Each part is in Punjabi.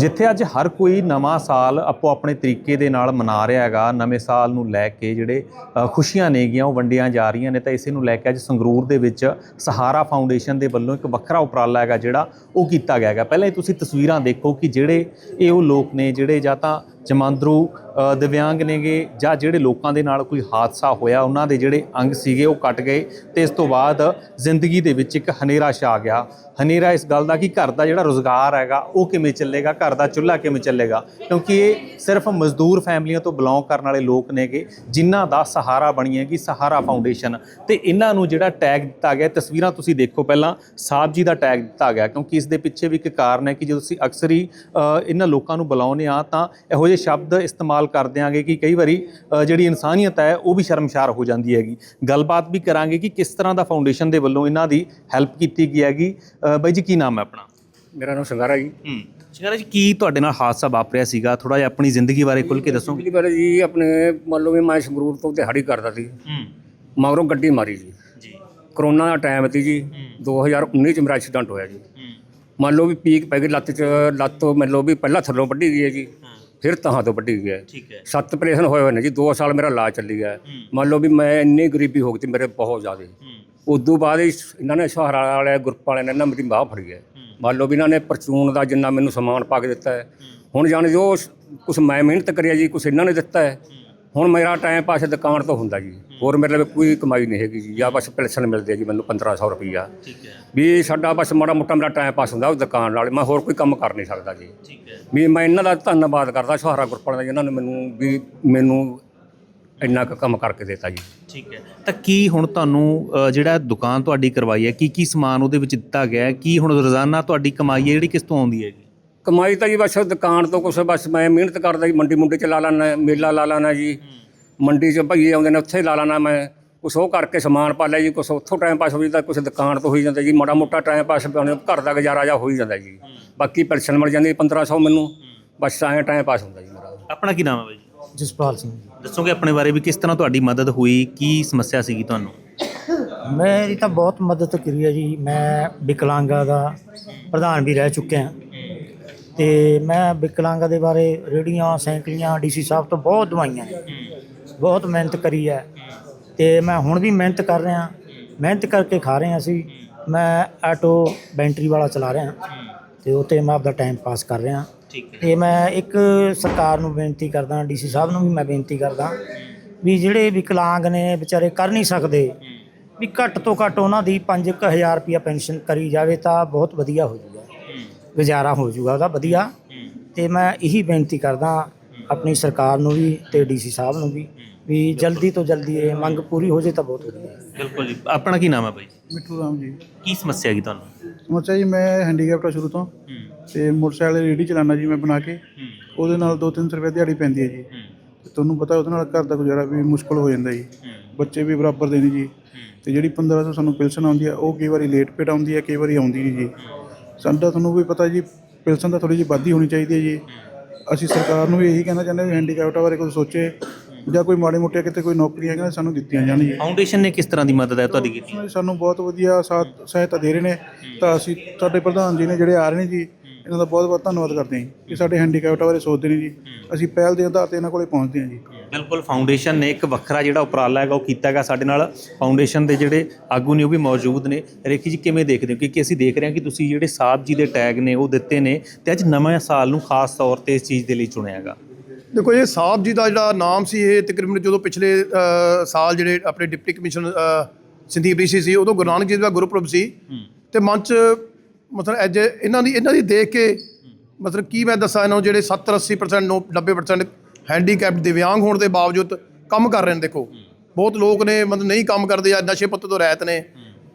ਜਿੱਥੇ ਅੱਜ ਹਰ ਕੋਈ ਨਵਾਂ ਸਾਲ ਆਪੋ ਆਪਣੇ ਤਰੀਕੇ ਦੇ ਨਾਲ ਮਨਾ ਰਿਹਾ ਹੈਗਾ, ਨਵੇਂ ਸਾਲ ਨੂੰ ਲੈ ਕੇ ਜਿਹੜੇ ਖੁਸ਼ੀਆਂ ਨੇਗੀਆਂ, ਉਹ ਵੰਡੀਆਂ ਜਾ ਰਹੀਆਂ ਨੇ, ਤਾਂ ਇਸੇ ਨੂੰ ਲੈ ਕੇ ਅੱਜ ਸੰਗਰੂਰ ਦੇ ਵਿੱਚ ਸਹਾਰਾ ਫਾਊਂਡੇਸ਼ਨ ਦੇ ਵੱਲੋਂ ਇੱਕ ਵੱਖਰਾ ਉਪਰਾਲਾ ਹੈਗਾ ਜਿਹੜਾ ਉਹ ਕੀਤਾ ਗਿਆ ਹੈਗਾ। ਪਹਿਲਾਂ ਹੀ ਤੁਸੀਂ ਤਸਵੀਰਾਂ ਦੇਖੋ ਕਿ ਜਿਹੜੇ ਇਹ ਉਹ ਲੋਕ ਨੇ, ਜਿਹੜੇ ਜਾਂ ਤਾਂ ਜਮਾਂਦਰੂ ਦਿਵਿਆਂਗ ਨੇਗੇ ਜਾਂ ਜਿਹੜੇ ਲੋਕਾਂ ਦੇ ਨਾਲ ਕੋਈ ਹਾਦਸਾ ਹੋਇਆ, ਉਹਨਾਂ ਦੇ ਜਿਹੜੇ ਅੰਗ ਸੀਗੇ ਉਹ ਕੱਟ ਗਏ ਤੇ ਇਸ ਤੋਂ ਬਾਅਦ ਜ਼ਿੰਦਗੀ ਦੇ ਵਿੱਚ ਇੱਕ ਹਨੇਰਾ ਛਾ ਗਿਆ। ਹਨੇਰਾ ਇਸ ਗੱਲ ਦਾ ਕਿ ਘਰ ਦਾ ਜਿਹੜਾ ਰੋਜ਼ਗਾਰ ਹੈਗਾ, ਉਹ ਕਿਵੇਂ ਚੱਲੇਗਾ, ਘਰ ਦਾ ਚੁੱਲ੍ਹਾ ਕਿਵੇਂ ਚੱਲੇਗਾ? ਕਿਉਂਕਿ ਇਹ ਸਿਰਫ ਮਜ਼ਦੂਰ ਫੈਮਲੀਆਂ ਤੋਂ ਬਿਲੋਂਗ ਕਰਨ ਵਾਲੇ ਲੋਕ ਨੇਗੇ, ਜਿਨ੍ਹਾਂ ਦਾ ਸਹਾਰਾ ਬਣੀ ਹੈਗੀ ਸਹਾਰਾ ਫਾਊਂਡੇਸ਼ਨ। ਤੇ ਇਹਨਾਂ ਨੂੰ ਜਿਹੜਾ ਟੈਗ ਦਿੱਤਾ ਗਿਆ, ਤਸਵੀਰਾਂ ਤੁਸੀਂ ਦੇਖੋ ਪਹਿਲਾਂ, ਸਾਹਿਬ ਜੀ ਦਾ ਟੈਗ ਦਿੱਤਾ ਗਿਆ, ਕਿਉਂਕਿ ਇਸ ਦੇ ਪਿੱਛੇ ਵੀ ਇੱਕ ਕਾਰਨ ਹੈ ਕਿ ਜਦੋਂ ਅਸੀਂ ਅਕਸਰ ਹੀ ਇਹਨਾਂ ਲੋਕਾਂ ਨੂੰ ਬੁਲਾਉਂਦੇ ਆ ਤਾਂ ਇਹੋ ਜਿਹੇ ਸ਼ਬਦ ਇਸਤੇਮਾਲ ਕਰ ਦਿਆਂਗੇ ਕਿ ਕਈ ਵਾਰੀ ਜਿਹੜੀ ਇਨਸਾਨੀਅਤ ਹੈ ਉਹ ਵੀ ਸ਼ਰਮਸ਼ਾਰ ਹੋ ਜਾਂਦੀ ਹੈਗੀ। ਗੱਲਬਾਤ ਵੀ ਕਰਾਂਗੇ ਕਿ ਕਿਸ ਤਰ੍ਹਾਂ ਦਾ ਫਾਊਂਡੇਸ਼ਨ ਦੇ ਵੱਲੋਂ ਇਹਨਾਂ ਦੀ ਹੈਲਪ ਕੀਤੀ ਗਈ ਹੈਗੀ। ਬਾਈ ਜੀ ਕੀ ਨਾਮ ਹੈ ਆਪਣਾ? ਮੇਰਾ ਨਾਮ ਸੰਗਾਰਾ ਜੀ। ਹੂੰ। ਸ਼ਿਕਾਰਾ ਜੀ ਕੀ ਤੁਹਾਡੇ ਨਾਲ ਹਾਦਸਾ ਵਾਪਰਿਆ ਸੀਗਾ? ਥੋੜਾ ਜਿਹਾ ਆਪਣੀ ਜ਼ਿੰਦਗੀ ਬਾਰੇ ਖੁੱਲ ਕੇ ਦੱਸੋ ਪਿਛਲੀ ਵਾਰ ਜੀ ਆਪਣੇ ਮੰਨ ਲਓ ਵੀ ਮੈਂ ਸੰਗਰੂਰ ਤੋਂ ਦਿਹਾੜੀ ਕਰਦਾ ਸੀ। ਹੂੰ। ਮਗਰੋਂ ਗੱਡੀ ਮਾਰੀ ਜੀ। ਜੀ। ਕਰੋਨਾ ਦਾ ਟਾਈਮ ਸੀ ਜੀ। 2019 ਚ ਮੇਰਾ ਐਕਸੀਡੈਂਟ ਹੋਇਆ ਜੀ। ਹੂੰ। ਮੰਨ ਲਓ ਵੀ ਪੀਕ ਪੈ ਗਈ ਲੱਤ 'ਚ ਲੱਤ ਮੰਨ ਲਓ ਵੀ ਪਹਿਲਾਂ ਥੱਲੋਂ ਵੱਢੀ ਗਈ ਹੈ ਜੀ। ਫਿਰ ਤਹਾਂ ਤੋਂ ਵੱਢੀ ਗਈ ਹੈ। ਠੀਕ ਹੈ। ਸੱਤ ਆਪਰੇਸ਼ਨ ਹੋਏ ਹੋਏ ਨੇ ਜੀ 2 ਸਾਲ ਮੇਰਾ ਇਲਾਜ ਚੱਲੀ ਗਿਆ। ਮੰਨ ਲਓ ਵੀ ਮੈਂ ਇੰਨੀ ਗਰੀਬੀ ਹੋ ਗਈ ਮੇਰੇ ਬਹੁਤ ਜ਼ਿਆਦਾ। ਹੂੰ। ਉਦੋਂ ਬਾਅਦ ਇਹਨਾਂ ਨੇ ਸਹਾਰਾ ਵਾਲੇ ਗਰੁੱਪ ਵਾਲਿਆਂ ਨੇ ਨਾ ਮੇਰੀ ਬਾਹ ਫੜੀ ਹੈ। ਮੰਨ ਲਓ ਵੀ ਇਹਨਾਂ ਨੇ ਪਰਚੂਨ ਦਾ ਜਿੰਨਾ ਮੈਨੂੰ ਸਮਾਨ ਪਾ ਕੇ ਦਿੱਤਾ ਹੈ। ਹੁਣ ਜਾਣ ਜੋ ਕੁਝ ਮੈਂ ਮਿਹਨਤ ਕਰੀ ਹੈ ਜੀ ਕੁਝ ਇਹਨਾਂ ਨੇ ਦਿੱਤਾ ਹੈ। ਹੁਣ ਮੇਰਾ ਟਾਈਮ ਪਾਸ ਦੁਕਾਨ ਤੋਂ ਹੁੰਦਾ ਜੀ। ਹੋਰ ਮੇਰੇ ਲਈ ਕੋਈ ਕਮਾਈ ਨਹੀਂ ਹੈਗੀ ਜੀ। ਜਾਂ ਬਸ ਪੈਨਸ਼ਨ ਮਿਲਦੀ ਹੈ ਜੀ ਮੈਨੂੰ 1500 ਰੁਪਈਆ। ਠੀਕ ਹੈ। ਵੀ ਸਾਡਾ ਬਸ ਮਾੜਾ ਮੋਟਾ ਮੇਰਾ ਟਾਈਮ ਪਾਸ ਹੁੰਦਾ ਉਹ ਦੁਕਾਨ ਨਾਲ। ਮੈਂ ਹੋਰ ਕੋਈ ਕੰਮ ਕਰ ਨਹੀਂ ਸਕਦਾ ਜੀ। ਠੀਕ ਹੈ। ਵੀ ਮੈਂ ਇਹਨਾਂ ਦਾ ਧੰਨਵਾਦ ਕਰਦਾ ਸਹਾਰਾ ਗਰੁੱਪ ਵਾਲਿਆਂ ਦਾ ਜਿਨ੍ਹਾਂ ਨੇ ਮੈਨੂੰ ਵੀ ਮੈਨੂੰ ਇੰਨਾ ਕੁ ਕੰਮ ਕਰਕੇ ਦਿੱਤਾ ਜੀ। ਠੀਕ ਹੈ। ਤਾਂ ਕੀ ਹੁਣ ਤੁਹਾਨੂੰ ਅ, ਜਿਹੜਾ ਦੁਕਾਨ ਤੁਹਾਡੀ ਕਰਵਾਈ ਹੈ ਕੀ ਕੀ ਸਮਾਨ ਉਹਦੇ ਵਿੱਚ ਦਿੱਤਾ ਗਿਆ ਹੈ? ਕੀ ਹੁਣ ਰੋਜ਼ਾਨਾ ਤੁਹਾਡੀ ਕਮਾਈ ਹੈ ਜਿਹੜੀ ਕਿਸ ਤੋਂ ਆਉਂਦੀ ਹੈਗੀ? ਕਮਾਈ ਤਾਂ ਜੀ ਬਸ ਦੁਕਾਨ ਤੋਂ ਕੁਛ ਬਸ ਮੈਂ ਮਿਹਨਤ ਕਰਦਾ ਜੀ ਮੰਡੀ ਮੁੰਡੇ ਚ ਲਾ ਲੈਣਾ ਮੇਲਾ ਲਾ ਲੈਣਾ ਜੀ। ਮੰਡੀ ਚ ਭਈਏ ਆਉਂਦੇ ਨੇ ਉੱਥੇ ਲਾ ਲੈਣਾ ਮੈਂ। ਕੁਛ ਉਹ ਕਰਕੇ ਸਮਾਨ ਪਾ ਲਿਆ ਜੀ ਕੁਛ ਉੱਥੋਂ ਟਾਈਮ ਪਾਸ ਹੋ ਜਾਂਦਾ ਕੁਛ ਦੁਕਾਨ ਤੋਂ ਹੋਈ ਜਾਂਦਾ ਜੀ। ਮਾੜਾ ਮੋਟਾ ਟਾਈਮ ਪਾਸ ਪਾਉਣੇ ਘਰ ਦਾ ਗੁਜ਼ਾਰਾ ਜਾ ਹੋ ਹੀ ਜਾਂਦਾ ਜੀ। ਬਾਕੀ ਪੈਨਸ਼ਨ ਮਿਲ ਜਾਂਦੀ 1500 ਮੈਨੂੰ। ਬਸ ਐਂ ਟਾਈਮ ਪਾਸ ਹੁੰਦਾ ਜੀ ਮੇਰਾ। ਆਪਣਾ ਕੀ ਨਾਮ ਹੈ ਬਾਈ? ਜੀ ਜਸਪਾਲ ਸਿੰਘ ਜੀ। ਦੱਸੋਗੇ ਆਪਣੇ ਬਾਰੇ ਵੀ ਕਿਸ ਤਰ੍ਹਾਂ ਤੁਹਾਡੀ ਮਦਦ ਹੋਈ ਕੀ ਸਮੱਸਿਆ ਸੀਗੀ ਤੁਹਾਨੂੰ? ਮੇਰੀ ਤਾਂ ਬਹੁਤ ਮਦਦ ਕਰੀ ਹੈ ਜੀ। ਮੈਂ ਵਿਕਲਾਂਗਾ ਦਾ ਪ੍ਰਧਾਨ ਵੀ ਰਹਿ ਚੁੱਕਿਆ। ਤੇ ਮੈਂ ਵਿਕਲਾਂਗਾ ਦੇ ਬਾਰੇ ਰੇੜੀਆਂ ਸਾਈਕਲੀਆਂ ਡੀਸੀ ਸਾਹਿਬ ਤੋਂ ਬਹੁਤ ਦਵਾਈਆਂ ਬਹੁਤ ਮਿਹਨਤ ਕਰੀ ਹੈ। ਤੇ ਮੈਂ ਹੁਣ ਵੀ ਮਿਹਨਤ ਕਰ ਰਿਹਾ। ਮਿਹਨਤ ਕਰਕੇ ਖਾ ਰਹੇ ਹਾਂ ਅਸੀਂ। ਮੈਂ ਆਟੋ ਬੈਂਟਰੀ ਵਾਲਾ ਚਲਾ ਰਿਹਾ। ਤੇ ਉਹ 'ਤੇ ਮੈਂ ਆਪਦਾ ਟਾਈਮ ਪਾਸ ਕਰ ਰਿਹਾ। ਤੇ ਮੈਂ ਇੱਕ ਸਰਕਾਰ ਨੂੰ ਬੇਨਤੀ ਕਰਦਾ ਡੀਸੀ ਸਾਹਿਬ ਨੂੰ ਵੀ ਮੈਂ ਬੇਨਤੀ ਕਰਦਾ ਵੀ ਜਿਹੜੇ ਵਿਕਲਾਂਗ ਨੇ ਵਿਚਾਰੇ ਕਰ ਨਹੀਂ ਸਕਦੇ ਵੀ ਘੱਟ ਤੋਂ ਘੱਟ ਉਹਨਾਂ ਦੀ 5000 ਰੁਪਿਆ ਪੈਨਸ਼ਨ ਕਰੀ ਜਾਵੇ ਤਾਂ ਬਹੁਤ ਵਧੀਆ ਹੋ ਜਾਊਗਾ ਗੁਜ਼ਾਰਾ ਹੋ ਜਾਊਗਾ ਉਹਦਾ ਵਧੀਆ। ਤੇ ਮੈਂ ਇਹੀ ਬੇਨਤੀ ਕਰਦਾ ਆਪਣੀ ਸਰਕਾਰ ਨੂੰ ਵੀ ਤੇ ਡੀਸੀ ਸਾਹਿਬ ਨੂੰ ਵੀ ਵੀ ਜਲਦੀ ਤੋਂ ਜਲਦੀ ਇਹ ਮੰਗ ਪੂਰੀ ਹੋ ਜੇ ਤਾਂ ਬਹੁਤ ਵਧੀਆ ਬਿਲਕੁਲ ਜੀ। ਆਪਣਾ ਕੀ ਨਾਮ ਹੈ ਬਾਈ? ਮਿੱਠੂ ਰਾਮ ਜੀ। ਕੀ ਸਮੱਸਿਆ ਹੈਗੀ ਤੁਹਾਨੂੰ? ਸਮੱਸਿਆ ਜੀ ਮੈਂ ਹੈਂਡੀਕੈਪਟ ਆ ਸ਼ੁਰੂ ਤੋਂ ਤੇ ਮੋਟਰਸਾਈਕਲ ਰੇੜੀ ਚਲਾਉਣਾ ਜੀ ਮੈਂ ਬਣਾ ਕੇ ਉਹਦੇ ਨਾਲ 2-300 ਰੁਪਏ ਦਿਹਾੜੀ ਪੈਂਦੀ ਹੈ ਜੀ। ਤੇ ਤੁਹਾਨੂੰ ਪਤਾ ਉਹਦੇ ਨਾਲ ਘਰ ਦਾ ਗੁਜ਼ਾਰਾ ਵੀ ਮੁਸ਼ਕਲ ਹੋ ਜਾਂਦਾ ਜੀ। ਬੱਚੇ ਵੀ ਬਰਾਬਰ ਦੇ ਨੇ ਜੀ। ਤੇ ਜਿਹੜੀ 1500 ਸਾਨੂੰ ਪਿਲਸਨ ਆਉਂਦੀ ਆ ਉਹ ਕਈ ਵਾਰੀ ਲੇਟ ਪੇਟ ਆਉਂਦੀ ਹੈ ਕਈ ਵਾਰੀ ਆਉਂਦੀ ਨਹੀਂ ਜੀ। ਸਾਡਾ ਤੁਹਾਨੂੰ ਵੀ ਪਤਾ ਜੀ ਪਿਲਸਨ ਤਾਂ ਥੋੜੀ ਜਿਹੀ ਵਾਧੀ ਹੋਣੀ ਚਾਹੀਦੀ ਹੈ ਜੀ। ਅਸੀਂ ਸਰਕਾਰ ਨੂੰ ਵੀ ਇਹੀ ਕਹਿਣਾ ਚਾਹੁੰਦੇ ਹਾਂ ਵੀ ਹੈਂਡੀਕੈਪਟਾਂ ਬਾਰੇ ਕੁਝ ਸੋਚੇ ਜਾਂ ਕੋਈ ਮਾੜੇ ਮੋਟੇ ਕਿਤੇ ਕੋਈ ਨੌਕਰੀਆਂ ਹੈਗੀਆਂ ਸਾਨੂੰ ਦਿੱਤੀਆਂ ਜਾਣ ਜੀ। ਫਾਊਂਡੇਸ਼ਨ ਨੇ ਕਿਸ ਤਰ੍ਹਾਂ ਦੀ ਮਦਦ ਹੈ ਤੁਹਾਡੀ ਕੀਤੀ? ਸਾਨੂੰ ਬਹੁਤ ਵਧੀਆ ਸਾਥ ਸਹਾਇਤਾ ਦੇ ਰਹੇ ਨੇ। ਤਾਂ ਅਸੀਂ ਸਾਡੇ ਪ੍ਰਧਾਨ ਜੀ ਨੇ ਜਿਹੜੇ ਆ ਰਹੇ ਨੇ ਜੀ ਇਹਨਾਂ ਦਾ ਬਹੁਤ ਬਹੁਤ ਧੰਨਵਾਦ ਕਰਦੇ ਹਾਂ ਕਿ ਸਾਡੇ ਹੈਂਡੀਕੈਪਟਾਂ ਬਾਰੇ ਸੋਚਦੇ ਨੇ ਜੀ। ਅਸੀਂ ਪਹਿਲ ਦੇ ਆਧਾਰ ਤੇ ਇਹਨਾਂ ਕੋਲੇ ਪਹੁੰਚਦੇ ਹਾਂ ਜੀ। ਬਿਲਕੁਲ ਫਾਊਂਡੇਸ਼ਨ ਨੇ ਇੱਕ ਵੱਖਰਾ ਜਿਹੜਾ ਉਪਰਾਲਾ ਹੈਗਾ ਉਹ ਕੀਤਾ ਹੈਗਾ ਸਾਡੇ ਨਾਲ। ਫਾਊਂਡੇਸ਼ਨ ਦੇ ਜਿਹੜੇ ਆਗੂ ਨੇ ਉਹ ਵੀ ਮੌਜੂਦ ਨੇ। ਰੇਖੀ ਜੀ ਕਿਵੇਂ ਦੇਖਦੇ ਹੋ? ਕਿਉਂਕਿ ਅਸੀਂ ਦੇਖ ਰਹੇ ਹਾਂ ਕਿ ਤੁਸੀਂ ਜਿਹੜੇ ਸਾਹਿਬ ਜੀ ਦੇ ਟੈਗ ਨੇ ਉਹ ਦਿੱਤੇ ਨੇ ਤੇ ਅੱਜ ਨਵੇਂ ਸਾਲ ਨੂੰ ਖਾਸ ਤੌਰ ਤੇ ਇਸ ਚੀਜ਼ ਦੇ ਲਈ ਚੁਣਿਆ ਹੈਗਾ। ਦੇਖੋ ਇਹ ਸਾਹਿਬ ਜੀ ਦਾ ਜਿਹੜਾ ਨਾਮ ਸੀ ਇਹ ਤਕਰੀਬਨ ਜਦੋਂ ਪਿਛਲੇ ਸਾਲ ਜਿਹੜੇ ਆਪਣੇ ਡਿਪਟੀ ਕਮਿਸ਼ਨ ਸੰਦੀਪ ਰਿਸ਼ੀ ਸੀ ਉਦੋਂ ਗੁਰੂ ਨਾਨਕ ਜੀ ਦਾ ਗੁਰਪੁਰਬ ਸੀ। ਤੇ ਮਨ ਚ ਮਤਲਬ ਅੱਜ ਇਹਨਾਂ ਦੀ ਇਹਨਾਂ ਦੀ ਦੇਖ ਕੇ ਮਤਲਬ ਕੀ ਮੈਂ ਦੱਸਾਂ ਇਹਨਾਂ ਨੂੰ ਜਿਹੜੇ 70 80% ਨੋ 90% ਹੈਂਡੀਕੈਪਡ ਦਿਵਿਆਂਗ ਹੋਣ ਦੇ ਬਾਵਜੂਦ ਕੰਮ ਕਰ ਰਹੇ ਨੇ ਦੇਖੋ। ਬਹੁਤ ਲੋਕ ਨੇ ਮਤਲਬ ਨਹੀਂ ਕੰਮ ਕਰਦੇ ਆ ਨਸ਼ੇ ਪੱਤੇ ਤੋਂ ਰਹਿਤ ਨੇ।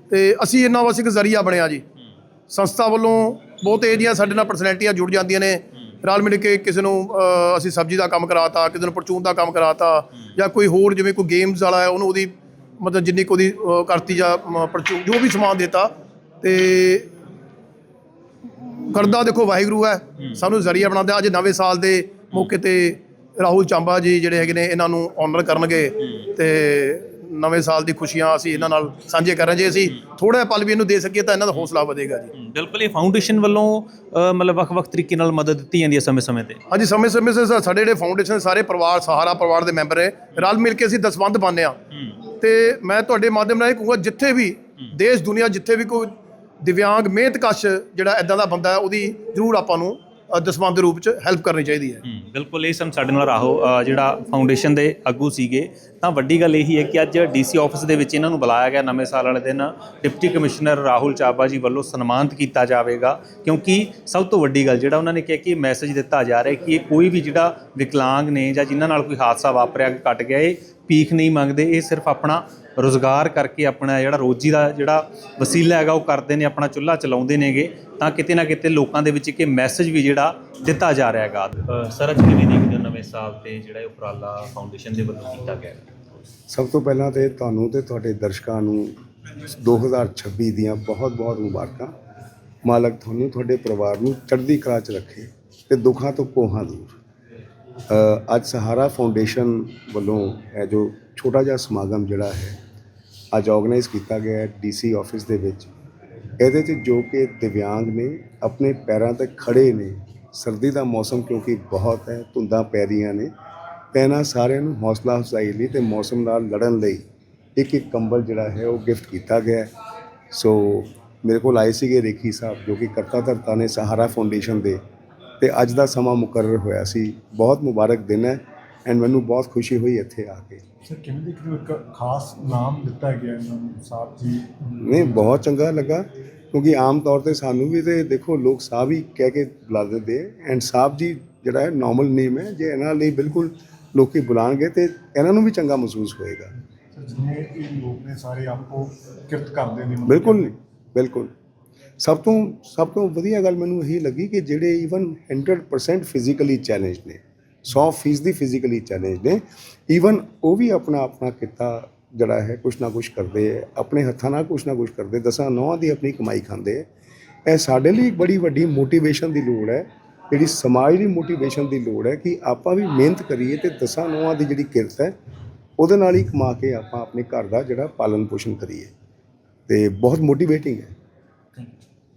ਤੇ ਅਸੀਂ ਇਹਨਾਂ ਵਾਸਤੇ ਇੱਕ ਜ਼ਰੀਆ ਬਣਿਆ ਜੀ। ਸੰਸਥਾ ਵੱਲੋਂ ਬਹੁਤ ਜਿਹੀਆਂ ਸਾਡੇ ਨਾਲ ਪਰਸਨੈਲਿਟੀਆਂ ਜੁੜ ਜਾਂਦੀਆਂ ਨੇ। ਰਲ ਮਿਲ ਕੇ ਕਿਸੇ ਨੂੰ ਅਸੀਂ ਸਬਜ਼ੀ ਦਾ ਕੰਮ ਕਰਾਤਾ ਕਿਸੇ ਨੂੰ ਪਰਚੂਨ ਦਾ ਕੰਮ ਕਰਾਤਾ ਜਾਂ ਕੋਈ ਹੋਰ ਜਿਵੇਂ ਕੋਈ ਗੇਮਸ ਵਾਲਾ ਹੈ ਉਹਨੂੰ ਉਹਦੀ ਮਤਲਬ ਜਿੰਨੀ ਕੁ ਅ, ਕਰਤੀ ਜਾਂ ਮ, ਪਰਚੂਨ ਜੋ ਵੀ ਸਮਾਨ ਦਿੱਤਾ। ਤੇ ਕਰਦਾ ਦੇਖੋ ਵਾਹਿਗੁਰੂ ਹੈ। ਸਾਨੂੰ ਜ਼ਰੀਆ ਬਣਾਉਂਦਾ। ਅੱਜ ਨਵੇਂ ਸਾਲ ਦੇ ਮੌਕੇ ਤੇ ਰਾਹੁਲ ਚਾਂਬਾ ਜੀ ਜਿਹੜੇ ਹੈਗੇ ਨੇ ਇਹਨਾਂ ਨੂੰ ਆਨਰ ਕਰਨਗੇ ਤੇ ਨਵੇਂ ਸਾਲ ਦੀ ਖੁਸ਼ੀਆਂ ਅਸੀਂ ਇਹਨਾਂ ਨਾਲ ਸਾਂਝੇ ਕਰਾਂ ਜੇ ਅਸੀਂ ਥੋੜਾ ਪਲ ਵੀ ਇਹਨੂੰ ਦੇ ਸਕੀਏ ਤਾਂ ਇਹਨਾਂ ਦਾ ਹੌਸਲਾ ਵਧੇਗਾ ਜੀ। ਬਿਲਕੁਲ ਇਹ ਫਾਊਂਡੇਸ਼ਨ ਵੱਲੋਂ ਮਤਲਬ ਵੱਖ-ਵੱਖ ਤਰੀਕੇ ਨਾਲ ਮਦਦ ਦਿੱਤੀ ਜਾਂਦੀ ਹੈ ਸਮੇਂ-ਸਮੇਂ ਤੇ। ਹਾਂਜੀ ਸਮੇਂ ਸਮੇਂ ਸਿਰ ਸਾ- ਸਾਡੇ ਜਿਹੜੇ ਫਾਊਂਡੇਸ਼ਨ ਸਾਰੇ ਪਰਿਵਾਰ ਸਹਾਰਾ ਪਰਿਵਾਰ ਦੇ ਮੈਂਬਰ ਹੈ। ਰਲ ਮਿਲ ਕੇ ਅਸੀਂ ਦਸਵੰਧ ਪਾਉਂਦੇ ਆ ਤੇ ਮੈਂ ਤੁਹਾਡੇ ਮਾਧਿਅਮ ਨਾਲ ਇਹ ਕਹੂੰਗਾ ਜਿੱਥੇ ਵੀ ਦੇਸ਼ ਦੁਨੀਆ ਜਿੱਥੇ ਵੀ ਕੋਈ ਦਿਵਿਆਂਗ ਮਿਹਨਤਕਸ਼ ਜਿਹੜਾ ਇਦਾਂ ਦਾ ਬੰਦਾ ਹੈ ਉਹਦੀ ਜ਼ਰੂਰ ਆਪਾਂ ਨੂੰ ਅ, ਦੇ ਰੂਪ ਚ ਹੈਲਪ ਕਰਨੀ ਚਾਹੀਦੀ ਹੈ। ਬਿਲਕੁਲ ਇਹ ਸਮ ਸਾਡੇ ਨਾਲ ਰਾਹੋ ਜਿਹੜਾ ਫਾਊਂਡੇਸ਼ਨ ਦੇ ਆਗੂ ਸੀਗੇ ਤਾਂ ਵੱਡੀ ਗੱਲ ਇਹੀ ਹੈ ਕਿ ਅੱਜ ਡੀਸੀ ਆਫਿਸ ਦੇ ਵਿੱਚ ਇਹਨਾਂ ਨੂੰ ਬੁਲਾਇਆ ਗਿਆ ਨਵੇਂ ਸਾਲ ਵਾਲੇ ਦਿਨ। ਡਿਪਟੀ ਕਮਿਸ਼ਨਰ ਰਾਹੁਲ ਚਾਬਾ ਜੀ ਵੱਲੋਂ ਸਨਮਾਨਿਤ ਕੀਤਾ ਜਾਵੇਗਾ ਕਿਉਂਕਿ ਸਭ ਤੋਂ ਵੱਡੀ ਗੱਲ ਜਿਹੜਾ ਉਹਨਾਂ ਨੇ ਕਿਹਾ ਕਿ ਮੈਸੇਜ ਦਿੱਤਾ ਜਾ ਰਿਹਾ ਕਿ ਇਹ ਕੋਈ ਵੀ ਜਿਹੜਾ ਵਿਕਲਾਂਗ ਨੇ ਜਾਂ ਜਿਨ੍ਹਾਂ ਨਾਲ ਕੋਈ ਹਾਦਸਾ ਵਾਪਰਿਆ ਘਟ ਗਿਆ ਇਹ ਭੀਖ ਨਹੀਂ ਮੰਗਦੇ, ਇਹ ਸਿਰਫ ਆਪਣਾ ਰੋਜ਼ਗਾਰ ਕਰਕੇ ਆਪਣਾ ਜਿਹੜਾ ਰੋਜੀ ਦਾ ਜਿਹੜਾ ਵਸੀਲਾ ਹੈਗਾ ਉਹ ਕਰਦੇ ਨੇ, ਆਪਣਾ ਚੁੱਲ੍ਹਾ ਚਲਾਉਂਦੇ ਨੇਗੇ, ਤਾਂ ਕਿਤੇ ਨਾ ਕਿਤੇ ਲੋਕਾਂ ਦੇ ਵਿੱਚ ਇੱਕ ਮੈਸੇਜ ਵੀ ਜਿਹੜਾ ਦਿੱਤਾ ਜਾ ਰਿਹਾ ਹੈਗਾ। ਸਰ, ਅੱਜ ਕਿਵੇਂ ਦੇਖਦੇ ਹੋ ਨਵੇਂ ਸਾਲ ਤੇ ਜਿਹੜਾ ਇਹ ਉਪਰਾਲਾ ਫਾਊਂਡੇਸ਼ਨ ਦੇ ਵੱਲੋਂ ਕੀਤਾ ਗਿਆ? ਸਭ ਤੋਂ ਪਹਿਲਾਂ ਤੇ ਤੁਹਾਨੂੰ ਤੇ ਤੁਹਾਡੇ ਦਰਸ਼ਕਾਂ ਨੂੰ 2026 ਦੀਆਂ ਬਹੁਤ-ਬਹੁਤ ਮੁਬਾਰਕਾਂ। ਮਾਲਕ ਤੁਹਾਨੂੰ, ਤੁਹਾਡੇ ਪਰਿਵਾਰ ਨੂੰ ਚੜ੍ਹਦੀ ਕਲਾ 'ਚ ਰੱਖੇ ਤੇ ਦੁੱਖਾਂ ਤੋਂ ਪੋਹਾਂ ਦੂਰ। ਅੱਜ ਸਹਾਰਾ ਫਾਊਂਡੇਸ਼ਨ ਵੱਲੋਂ ਇਹ ਜੋ ਛੋਟਾ ਜਿਹਾ ਸਮਾਗਮ ਜਿਹੜਾ ਹੈ, ਅੱਜ ਆਰਗੇਨਾਈਜ਼ ਕੀਤਾ ਗਿਆ ਹੈ ਡੀਸੀ ਆਫਿਸ ਦੇ ਵਿੱਚ। ਇਹਦੇ 'ਚ ਜੋ ਕਿ ਦਿਵਿਆਂਗ ਨੇ, ਆਪਣੇ ਪੈਰਾਂ ਤੇ ਖੜੇ ਨੇ, ਸਰਦੀ ਦਾ ਮੌਸਮ ਕਿਉਂਕਿ ਬਹੁਤ ਹੈ, ਧੁੰਦਾਂ ਪੈ ਰਹੀਆਂ ਨੇ, ਤੇ ਇਹਨਾਂ ਸਾਰਿਆਂ ਨੂੰ ਹੌਸਲਾ ਅਫਜ਼ਾਈ ਲਈ ਤੇ ਮੌਸਮ ਨਾਲ ਲੜਨ ਲਈ ਇੱਕ ਇੱਕ ਕੰਬਲ ਜਿਹੜਾ ਹੈ ਉਹ ਗਿਫਟ ਕੀਤਾ ਗਿਆ ਸੋ ਮੇਰੇ ਕੋਲ ਆਏ ਸੀਗੇ ਰੇਖੀ ਸਾਹਿਬ, ਜੋ ਕਿ ਕਰਤਾ ਧਰਤਾ ਨੇ ਸਹਾਰਾ ਫਾਊਂਡੇਸ਼ਨ ਦੇ। ਤੇ ਅੱਜ ਦਾ ਸਮਾਂ ਮੁਕਰਰ ਹੋਇਆ ਸੀ। ਬਹੁਤ ਮੁਬਾਰਕ ਦਿਨ ਹੈ ਐਂਡ ਮੈਨੂੰ ਬਹੁਤ ਖੁਸ਼ੀ ਹੋਈ ਇੱਥੇ ਆ ਕੇ। ਸਰ ਕਿਵੇਂ ਹੋ? ਇੱਕ ਖਾਸ ਨਾਮ ਦਿੱਤਾ ਗਿਆ ਇਹਨਾਂ ਨੂੰ ਸਾਹਿਬ ਜੀ? ਨਹੀਂ ਬਹੁਤ ਚੰਗਾ ਲੱਗਾ ਕਿਉਂਕਿ ਆਮ ਤੌਰ ਤੇ ਸਾਨੂੰ ਵੀ ਤੇ ਦੇਖੋ ਲੋਕ ਸਾਹਿਬ ਹੀ ਕਹਿ ਕੇ ਬੁਲਾ ਦਿੰਦੇ ਐਂਡ ਸਾਹਿਬ ਜੀ ਜਿਹੜਾ ਹੈ ਨਾਰਮਲ ਨੇਮ ਹੈ। ਜੇ ਇਹਨਾਂ ਲਈ ਬਿਲਕੁਲ ਲੋਕੀ ਬੁਲਾਣਗੇ ਤੇ ਇਹਨਾਂ ਨੂੰ ਵੀ ਚੰਗਾ ਮਹਿਸੂਸ ਹੋਏਗਾ। ਸਰ ਜਿੰਨੇ ਇਹ ਲੋਕ ਨੇ ਸਾਰੇ ਆਪੋ ਕਿਰਤ ਕਰਦੇ ਨੇ। ਬਿਲਕੁਲ ਬਿਲਕੁਲ। ਸਭ ਤੋਂ ਸਭ ਤੋਂ ਵਧੀਆ ਗੱਲ ਮੈਨੂੰ ਇਹੀ ਲੱਗੀ ਕਿ ਜਿਹੜੇ ਈਵਨ 100% ਫਿਜ਼ੀਕਲੀ ਚੈਲੰਜ ਨੇ 100% ਦੀ ਫਿਜ਼ੀਕਲੀ ਚੈਲੰਜ ਨੇ ਈਵਨ ਉਹ ਵੀ ਆਪਣਾ ਆਪਣਾ ਕਿੱਤਾ ਜਿਹੜਾ ਹੈ, ਕੁਛ ਨਾ ਕੁਛ ਕਰਦੇ ਹੈ, ਆਪਣੇ ਹੱਥਾਂ ਨਾਲ ਕੁਛ ਨਾ ਕੁਛ ਕਰਦੇ, ਦਸਾਂ ਨੌਂ ਦੀ ਆਪਣੀ ਕਮਾਈ ਖਾਂਦੇ ਹੈ। ਇਹ ਸਾਡੇ ਲਈ ਇੱਕ ਬੜੀ ਵੱਡੀ ਮੋਟੀਵੇਸ਼ਨ ਦੀ ਲੋੜ ਹੈ, ਜਿਹੜੀ ਸਮਾਜ ਦੀ ਮੋਟੀਵੇਸ਼ਨ ਦੀ ਲੋੜ ਹੈ ਕਿ ਆਪਾਂ ਵੀ ਮਿਹਨਤ ਕਰੀਏ ਤੇ ਦਸਾਂ ਨੌਂ ਦੀ ਜਿਹੜੀ ਕਿਰਤ ਹੈ, ਉਹਦੇ ਨਾਲ ਹੀ ਕਮਾ ਕੇ ਆਪਾਂ ਆਪਣੇ ਘਰ ਦਾ ਜਿਹੜਾ ਪਾਲਣ ਪੋਸ਼ਣ ਕਰੀਏ। ਤੇ ਬਹੁਤ ਮੋਟੀਵੇਟਿੰਗ ਹੈ।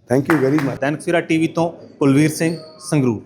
Thank you very much Dainik Savera TV ਤੋਂ ਕੁਲਵੀਰ ਸਿੰਘ ਸੰਗਰੂਰ।